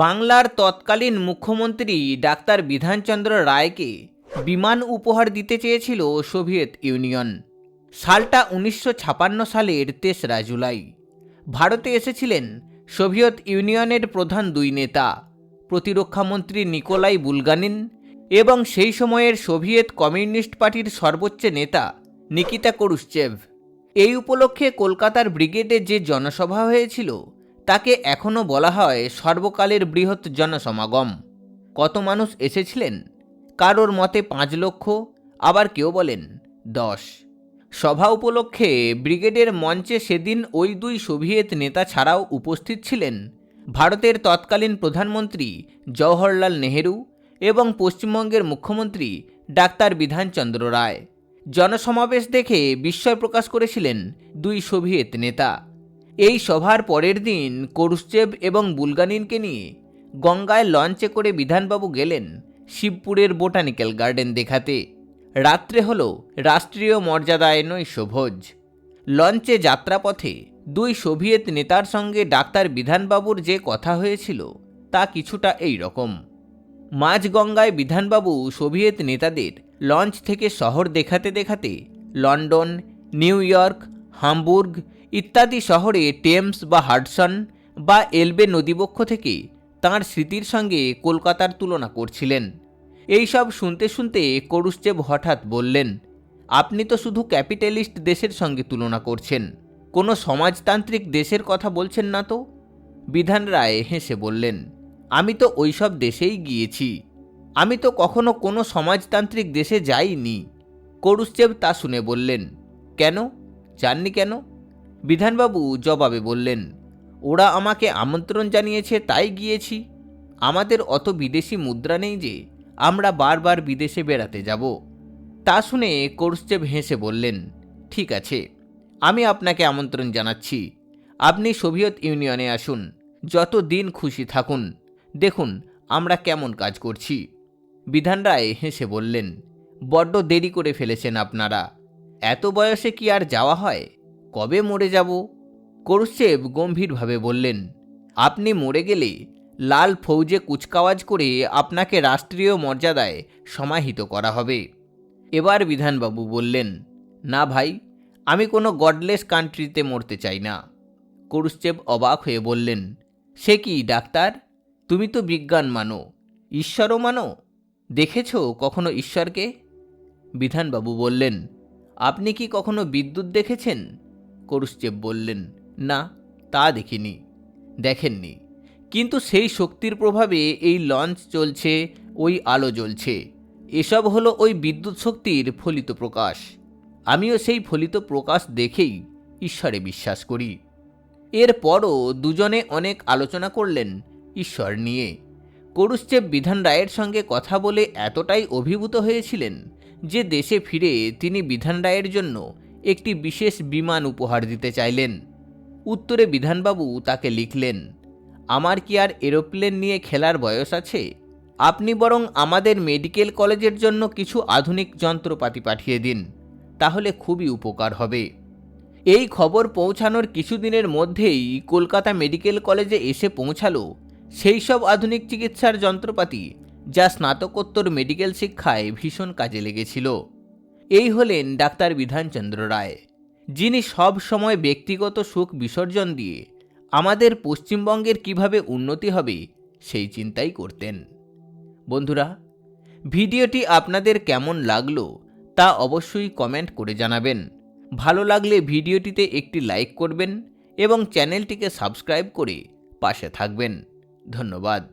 বাংলার তৎকালীন মুখ্যমন্ত্রী ডাক্তার বিধানচন্দ্র রায়কে বিমান উপহার দিতে চেয়েছিল সোভিয়েত ইউনিয়ন। সালটা উনিশশো সালের তেসরা জুলাই। ভারতে এসেছিলেন সোভিয়েত ইউনিয়নের প্রধান দুই নেতা, প্রতিরক্ষামন্ত্রী নিকোলাই বুলগানিন এবং সেই সময়ের সোভিয়েত কমিউনিস্ট পার্টির সর্বোচ্চ নেতা নিকিতা করুশ্চেভ। এই উপলক্ষে কলকাতার ব্রিগেডে যে জনসভা হয়েছিল তাকে এখনও বলা হয় সর্বকালের বৃহৎ জনসমাগম। কত মানুষ এসেছিলেন? কারোর মতে পাঁচ লক্ষ, আবার কেউ বলেন দশ। সভা উপলক্ষে ব্রিগেডের মঞ্চে সেদিন ওই দুই সোভিয়েত নেতা ছাড়াও উপস্থিত ছিলেন ভারতের তৎকালীন প্রধানমন্ত্রী জওহরলাল নেহেরু এবং পশ্চিমবঙ্গের মুখ্যমন্ত্রী ডাক্তার বিধানচন্দ্র রায়। জনসমাবেশ দেখে বিস্ময় প্রকাশ করেছিলেন দুই সোভিয়েত নেতা। এই সভার পরের দিন করুশ্চেভ এবং বুলগানিনকে নিয়ে গঙ্গায় লঞ্চে করে বিধানবাবু গেলেন শিবপুরের বোটানিক্যাল গার্ডেন দেখাতে। রাত্রে হল রাষ্ট্রীয় মর্যাদায় নৈশভোজ লঞ্চে যাত্রাপথে দুই সোভিয়েত নেতার সঙ্গে ডাক্তার বিধানবাবুর যে কথা হয়েছিল তা কিছুটা এই রকম। মাঝগঙ্গায় বিধানবাবু সোভিয়েত নেতাদের লঞ্চ থেকে শহর দেখাতে দেখাতে লন্ডন, নিউ ইয়র্ক, হামবুর্গ ইত্যাদি শহরে টেমস বা হাডসন বা এলবে নদীবক্ষ থেকে তাঁর স্মৃতির সঙ্গে কলকাতার তুলনা করছিলেন। এই সব শুনতে শুনতে করুশ্চেব হঠাৎ বললেন, আপনি তো শুধু ক্যাপিটালিস্ট দেশের সঙ্গে তুলনা করছেন, কোনো সমাজতান্ত্রিক দেশের কথা বলছেন না তো? বিধান রায় হেসে বললেন, আমি তো ওইসব দেশেই গিয়েছি, আমি তো কখনো কোনো সমাজতান্ত্রিক দেশে যাইনি। করুশ্চেব তা শুনে বললেন, কেন? জাননি কেন? বিধানবাবু জবাবে বললেন, ওরা আমাকে আমন্ত্রণ জানিয়েছে, তাই গিয়েছি। আমাদের অত বিদেশি মুদ্রা নেই যে, আমরা বারবার বিদেশে বেড়াতে যাব। তা শুনে করুশ্চেব হেসে বললেন, ঠিক আছে, আমি আপনাকে আমন্ত্রণ জানাচ্ছি। আপনি সোভিয়েত ইউনিয়নে আসুন, যত দিন খুশি থাকুন। দেখুন, আমরা কেমন কাজ করছি। বিধান রায় হেসে বললেন, বড্ড দেরি করে ফেলেছেন আপনারা। এত বয়সে কি আর যাওয়া হয়? কবে মরে যাব? করুশ্চেব গম্ভীরভাবে বললেন, আপনি মরে গেলে লাল ফৌজে কুচকাওয়াজ করে আপনাকে রাষ্ট্রীয় মর্যাদায় সমাহিত করা হবে। এবার বিধানবাবু বললেন, না ভাই, আমি কোনো গডলেস কান্ট্রিতে মরতে চাই না। করুশ্চেব অবাক হয়ে বললেন, সে কি ডাক্তার? তুমি তো বিজ্ঞান মানো। ঈশ্বরও মানো? দেখেছ কখনো ঈশ্বরকে? বিধানবাবু বললেন, আপনি কি কখনো বিদ্যুৎ দেখেছেন? করুশ্চেব বললেন, না, তা দেখিনি, দেখেননি। কিন্তু সেই শক্তির প্রভাবে এই লঞ্চ চলছে, ওই আলো জ্বলছে। এসব হলো ওই বিদ্যুৎ শক্তির ফলিত প্রকাশ। আমিও সেই ফলিত প্রকাশ দেখেই ঈশ্বরে বিশ্বাস করি। এরপরও দুজনে অনেক আলোচনা করলেন ঈশ্বর নিয়ে। করুশ্চেব বিধান রায়ের সঙ্গে কথা বলে এতটাই অভিভূত হয়েছিলেন যে দেশে ফিরে তিনি বিধান রায়ের জন্য একটি বিশেষ বিমান উপহার দিতে চাইলেন। উত্তরে বিধানবাবু তাকে লিখলেন, আমার কি আর এরোপ্লেন নিয়ে খেলার বয়স আছে? আপনি বরং আমাদের মেডিকেল কলেজের জন্য কিছু আধুনিক যন্ত্রপাতি পাঠিয়ে দিন, তাহলে খুবই উপকার হবে এই খবর পৌঁছানোর কিছুদিনের মধ্যেই কলকাতা মেডিকেল কলেজে এসে পৌঁছালো সেই সব আধুনিক চিকিৎসার যন্ত্রপাতি, যা স্নাতকোত্তর মেডিকেল শিক্ষায় ভীষণ কাজে লেগেছিল। এই হলেন ডাক্তার বিধানচন্দ্র রায়, যিনি সব সময় ব্যক্তিগত সুখ বিসর্জন দিয়ে আমাদের পশ্চিমবঙ্গের কীভাবে উন্নতি হবে সেই চিন্তাই করতেন। বন্ধুরা, ভিডিওটি আপনাদের কেমন লাগল তা অবশ্যই কমেন্ট করে জানাবেন। ভালো লাগলে ভিডিওটিতে একটি লাইক করবেন এবং চ্যানেলটিকে সাবস্ক্রাইব করে পাশে থাকবেন। ধন্যবাদ।